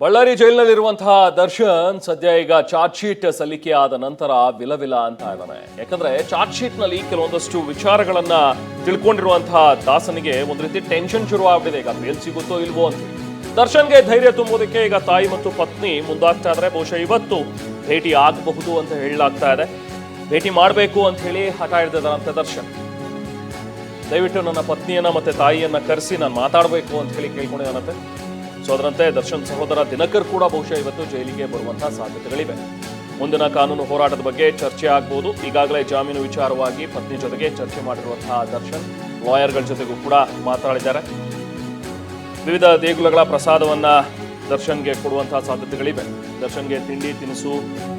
ಬಳ್ಳಾರಿ ಜೈಲಿನಲ್ಲಿರುವಂತಹ ದರ್ಶನ್ ಸದ್ಯ ಈಗ charge sheet ಸಲ್ಲಿಕೆ ಆದ ನಂತರ ವಿಲವಿಲ ಅಂತ ಇದ್ದಾನೆ. ಯಾಕಂದ್ರೆ ಚಾರ್ಜ್ ಶೀಟ್ನಲ್ಲಿ ಕೆಲವೊಂದಷ್ಟು ವಿಚಾರಗಳನ್ನ ತಿಳ್ಕೊಂಡಿರುವಂತಹ ದಾಸನಿಗೆ ಒಂದ್ ರೀತಿ ಟೆನ್ಷನ್ ಶುರು ಆಗ್ಬಿಟ್ಟಿದೆ ಈಗ ಮೇಲ್ ಸಿಗುತ್ತೋ ಇಲ್ವೋ ಅಂತ. ದರ್ಶನ್ಗೆ ಧೈರ್ಯ ತುಂಬೋದಕ್ಕೆ ಈಗ ತಾಯಿ ಮತ್ತು ಪತ್ನಿ ಮುಂದಾಗ್ತಾ ಇದ್ರೆ. ಬಹುಶಃ ಇವತ್ತು ಭೇಟಿ ಆಗಬಹುದು ಅಂತ ಹೇಳಲಾಗ್ತಾ ಇದೆ. ಭೇಟಿ ಮಾಡಬೇಕು ಅಂತ ಹೇಳಿ ಹಠ ಹಿಡಿದಿದ್ದಾರಂತೆ ದರ್ಶನ್. ದಯವಿಟ್ಟು ನನ್ನ ಪತ್ನಿಯನ್ನ ಮತ್ತೆ ತಾಯಿಯನ್ನ ಕರೆಸಿ ನಾನು ಮಾತಾಡಬೇಕು ಅಂತ ಹೇಳಿ ಕೇಳ್ಕೊಂಡಿದ್ದಾನಂತೆ. ಸೊ ಅದರಂತೆ ದರ್ಶನ್ ಸಹೋದರ ದಿನಕರ್ ಕೂಡ ಬಹುಶಃ ಇವತ್ತು ಜೈಲಿಗೆ ಬರುವಂತಹ ಸಾಧ್ಯತೆಗಳಿವೆ. ಮುಂದಿನ ಕಾನೂನು ಹೋರಾಟದ ಬಗ್ಗೆ ಚರ್ಚೆ ಆಗ್ಬೋದು. ಈಗಾಗಲೇ ಜಾಮೀನು ವಿಚಾರವಾಗಿ ಪತ್ನಿ ಜೊತೆಗೆ ಚರ್ಚೆ ಮಾಡಿರುವಂತಹ ದರ್ಶನ್ ಲಾಯರ್ಗಳ ಜೊತೆಗೂ ಕೂಡ ಮಾತಾಡಿದ್ದಾರೆ. ವಿವಿಧ ದೇಗುಲಗಳ ಪ್ರಸಾದವನ್ನ ದರ್ಶನ್ಗೆ ಕೊಡುವಂತಹ ಸಾಧ್ಯತೆಗಳಿವೆ. ದರ್ಶನ್ಗೆ ತಿಂಡಿ, ತಿನಿಸು,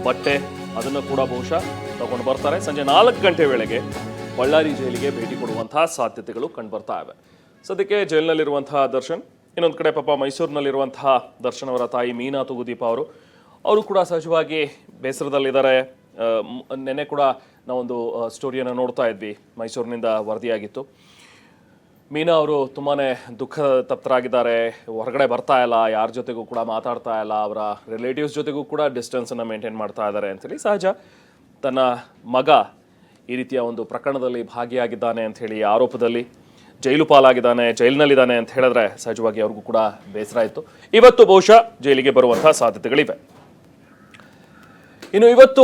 ಬಟ್ಟೆ ಅದನ್ನು ಕೂಡ ಬಹುಶಃ ತಗೊಂಡು ಬರ್ತಾರೆ. ಸಂಜೆ ನಾಲ್ಕು ಗಂಟೆ ವೇಳೆಗೆ ಬಳ್ಳಾರಿ ಜೈಲಿಗೆ ಭೇಟಿ ಕೊಡುವಂತಹ ಸಾಧ್ಯತೆಗಳು ಕಂಡುಬರ್ತಾ ಇವೆ. ಸದ್ಯಕ್ಕೆ ಜೈಲಿನಲ್ಲಿರುವಂತಹ ದರ್ಶನ್ ಇನ್ನೊಂದು ಕಡೆ ಪಾಪ ಮೈಸೂರಿನಲ್ಲಿರುವಂತಹ ದರ್ಶನ್ ಅವರ ತಾಯಿ ಮೀನಾ ತುಗುದೀಪ ಅವರು ಅವರು ಕೂಡ ಸಹಜವಾಗಿ ಬೇಸರದಲ್ಲಿದ್ದಾರೆ. ನೆನೆ ಕೂಡ ನಾವೊಂದು ಸ್ಟೋರಿಯನ್ನು ನೋಡ್ತಾ ಇದ್ವಿ, ಮೈಸೂರಿನಿಂದ ವರದಿಯಾಗಿತ್ತು. ಮೀನಾ ಅವರು ತುಂಬಾ ದುಃಖ ತಪ್ತರಾಗಿದ್ದಾರೆ ಹೊರಗಡೆ ಬರ್ತಾ ಇಲ್ಲ, ಯಾರ ಜೊತೆಗೂ ಕೂಡ ಮಾತಾಡ್ತಾ ಇಲ್ಲ, ಅವರ ರಿಲೇಟಿವ್ಸ್ ಜೊತೆಗೂ ಕೂಡ ಡಿಸ್ಟೆನ್ಸನ್ನು ಮೇಂಟೈನ್ ಮಾಡ್ತಾ ಇದ್ದಾರೆ ಅಂಥೇಳಿ ಸಹಜ ತನ್ನ ಮಗ ಈ ರೀತಿಯ ಒಂದು ಪ್ರಕರಣದಲ್ಲಿ ಭಾಗಿಯಾಗಿದ್ದಾನೆ ಅಂತ ಹೇಳಿ ಆರೋಪದಲ್ಲಿ ಜೈಲು ಪಾಲಾಗಿದ್ದಾನೆ, ಜೈಲಿನಲ್ಲಿದ್ದಾನೆ ಅಂತ ಹೇಳಿದ್ರೆ ಸಹಜವಾಗಿ ಅವ್ರಿಗೂ ಕೂಡ ಬೇಸರ ಇತ್ತು ಇವತ್ತು ಬಹುಶಃ ಜೈಲಿಗೆ ಬರುವಂತಹ ಸಾಧ್ಯತೆಗಳಿವೆ. ಇನ್ನು ಇವತ್ತು